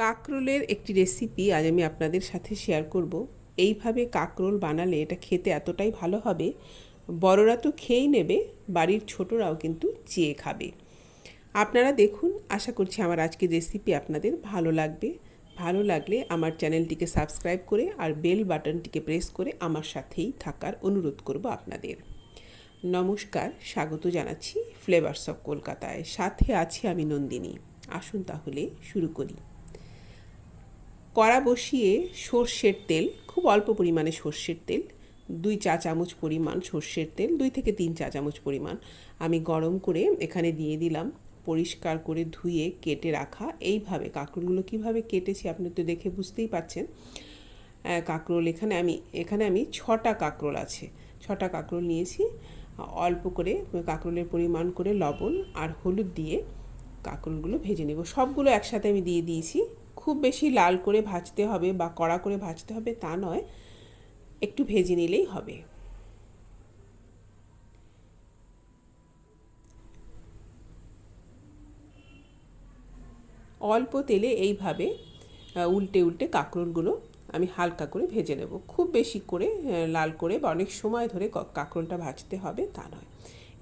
কাকরোলের একটি রেসিপি আজ আমি আপনাদের সাথে শেয়ার করব। এইভাবে কাকরোল বানালে এটা খেতে এতটাই ভালো হবে, বড়রা তো খেয়েই নেবে, বাড়ির ছোটরাও কিন্তু চেয়ে খাবে। আপনারা দেখুন, আশা করছি আমার আজকের রেসিপি আপনাদের ভালো লাগবে। ভালো লাগলে আমার চ্যানেলটিকে সাবস্ক্রাইব করে আর বেল বাটনটিকে প্রেস করে আমার সাথেই থাকার অনুরোধ করব আপনাদের। নমস্কার, স্বাগত জানাচ্ছি ফ্লেভার্স অফ কলকাতায় সাথে আছি আমি নন্দিনী। আসুন তাহলে শুরু করি। কড়া বসিয়ে সর্ষের তেল, খুব অল্প পরিমাণে সর্ষের তেল, দুই চা চামচ পরিমাণ সর্ষের তেল, দুই থেকে তিন চা চামচ পরিমাণ আমি গরম করে এখানে দিয়ে দিলাম, পরিষ্কার করে ধুয়ে কেটে রাখা। এইভাবে কাঁকরোলগুলো কীভাবে কেটেছি আপনি তো দেখে বুঝতেই পারছেন। কাঁকরোল এখানে আমি এখানে আমি ছটা কাঁকরোল আছে, ছটা কাঁকরোল নিয়েছি। অল্প করে কাঁকরোলের পরিমাণ করে লবণ আর হলুদ দিয়ে কাঁকরোলগুলো ভেজে নেব। সবগুলো একসাথে আমি দিয়ে দিয়েছি। খুব বেশি লাল করে ভাজতে হবে বা কড়া করে ভাজতে হবে তা নয়, একটু ভেজে নিলেই হবে। অল্প তেলে এইভাবে উল্টে উল্টে কাঁকরোলগুলো আমি হালকা করে ভেজে নেব। খুব বেশি করে লাল করে বা অনেক সময় ধরে কাঁকরোলটা ভাজতে হবে তা নয়।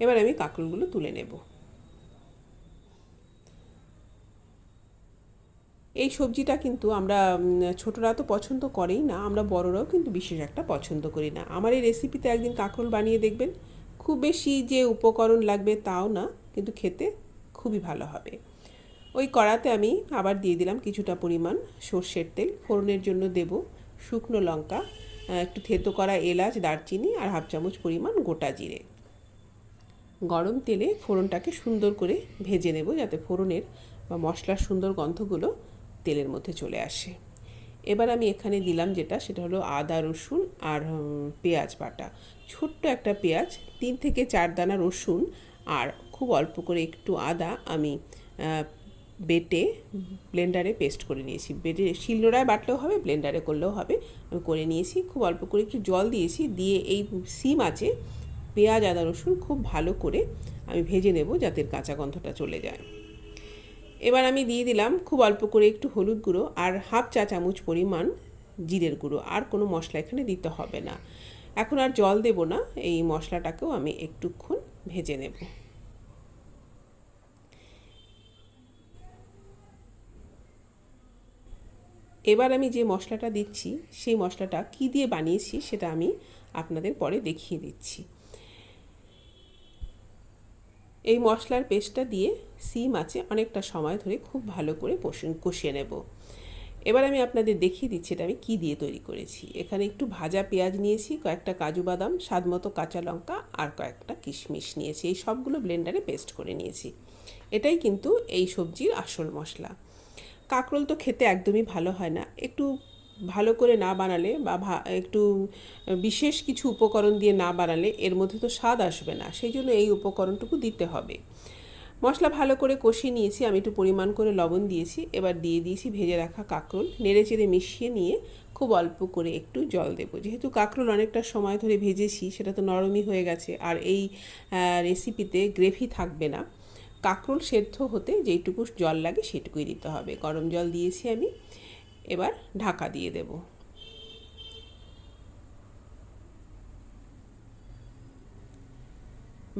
এবার আমি কাঁকরোলগুলো তুলে নেব। এই সবজিটা কিন্তু আমরা ছোটরা তো পছন্দ করেই না, আমরা বড়রাও কিন্তু বিশেষ একটা পছন্দ করি না। আমার এই রেসিপিতে একদিন কাঁকরোল বানিয়ে দেখবেন, খুব বেশি যে উপকরণ লাগবে তাও না, কিন্তু খেতে খুবই ভালো হবে। ওই কড়াতে আমি আবার দিয়ে দিলাম কিছুটা পরিমাণ সর্ষের তেল, ফোড়নের জন্য দেব শুকনো লঙ্কা একটু থেতো করা এলাচ, দারচিনি আর হাফ চামচ পরিমাণ গোটা জিরে। গরম তেলে ফোড়নটাকে সুন্দর করে ভেজে নেব যাতে ফোড়নের বা মশলার সুন্দর গন্ধগুলো তেলের মধ্যে চলে আসে। এবার আমি এখানে দিলাম যেটা, সেটা হলো আদা, রসুন আর পেঁয়াজ বাটা। ছোট্ট একটা পেঁয়াজ, তিন থেকে চার দানা রসুন আর খুব অল্প করে একটু আদা আমি বেটে ব্লেন্ডারে পেস্ট করে নিয়েছি। বেটে শিলনোড়ায় বাটলেও হবে, ব্লেন্ডারে করলেও হবে। আমি করে নিয়েছি, খুব অল্প করে একটু জল দিয়েছি, দিয়ে এই সিম আছে, পেঁয়াজ, আদা, রসুন খুব ভালো করে আমি ভেজে নেব যাতে কাঁচা গন্ধটা চলে যায়। এবার আমি দিয়ে দিলাম খুব অল্প করে একটু হলুদ গুঁড়ো আর হাফ চা চামচ পরিমাণ জিরের গুঁড়ো। আর কোনো মশলা এখানে দিতে হবে না। এখন আর জল দেব না, এই মশলাটাকেও আমি একটুক্ষণ ভেজে নেব। এবার আমি যে মশলাটা দিচ্ছি, সেই মশলাটা কি দিয়ে বানিয়েছি সেটা আমি আপনাদের পরে দেখিয়ে দিচ্ছি। এই মশলার পেস্টটা দিয়ে সিম আছে অনেকটা সময় ধরে খুব ভালো করে কষিয়ে নেব। এবার আমি আপনাদের দেখিয়ে দিচ্ছি এটা আমি কী দিয়ে তৈরি করেছি। এখানে একটু ভাজা পেঁয়াজ নিয়েছি, কয়েকটা কাজু বাদাম, স্বাদ মতো কাঁচা লঙ্কা আর কয়েকটা কিশমিশ নিয়েছি। এই সবগুলো ব্লেন্ডারে পেস্ট করে নিয়েছি। এটাই কিন্তু এই সবজির আসল মশলা। কাঁকরোল তো খেতে একদমই ভালো হয় না। একটু ভালো করে না বানালে বা একটু বিশেষ কিছু উপকরণ দিয়ে না বানালে এর মধ্যে তো স্বাদ আসবে না। সেই জন্য এই উপকরণটুকু দিতে হবে। মশলা ভালো করে কষিয়ে নিয়েছি, আমি একটু পরিমাণ করে লবণ দিয়েছি। এবার দিয়ে দিয়েছি ভেজে রাখা কাঁকরোল। নেড়ে চেড়ে মিশিয়ে নিয়ে খুব অল্প করে একটু জল দেবো। যেহেতু কাঁকরোল অনেকটা সময় ধরে ভেজেছি, সেটা তো নরমই হয়ে গেছে। আর এই রেসিপিতে গ্রেভি থাকবে না। কাঁকরোল সেদ্ধ হতে যেইটুকু জল লাগে সেটুকুই দিতে হবে। গরম জল দিয়েছি আমি। এবার ঢাকা দিয়ে দেব।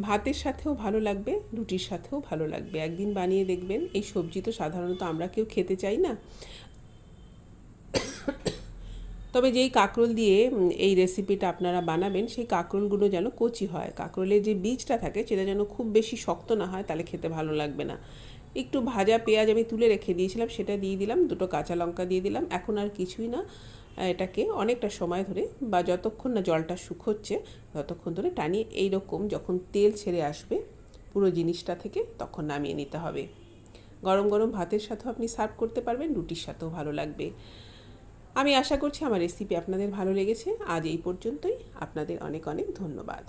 ভাতের সাথেও ভালো লাগবে, রুটির সাথেও ভালো লাগবে। একদিন বানিয়ে দেখবেন, এই সবজি তো সাধারণত আমরা কেউ খেতে চাই না। তবে যেই কাঁকরোল দিয়ে এই রেসিপিটা আপনারা বানাবেন, সেই কাঁকরোলগুলো যেন কচি হয়। কাঁকরোলের যে বীজটা থাকে, সেটা যেন খুব বেশি শক্ত না হয়, তাহলে খেতে ভালো লাগবে না। একটু ভাজা পেঁয়াজ আমি তুলে রেখে দিয়েছিলাম, সেটা দিয়ে দিলাম, দুটো কাঁচা লঙ্কা দিয়ে দিলাম। এখন আর কিছুই না, এটাকে অনেকটা সময় ধরে বা যতক্ষণ না জলটা শুকোচ্ছে, ততক্ষণ ধরে টানিয়ে এইরকম যখন তেল ছেড়ে আসবে পুরো জিনিসটা থেকে, তখন নামিয়ে নিতে হবে। গরম গরম ভাতের সাথেও আপনি সার্ভ করতে পারবেন, রুটির সাথেও ভালো লাগবে। আমি আশা করছি আমার রেসিপি আপনাদের ভালো লেগেছে। আজ এই পর্যন্তই। আপনাদের অনেক অনেক ধন্যবাদ।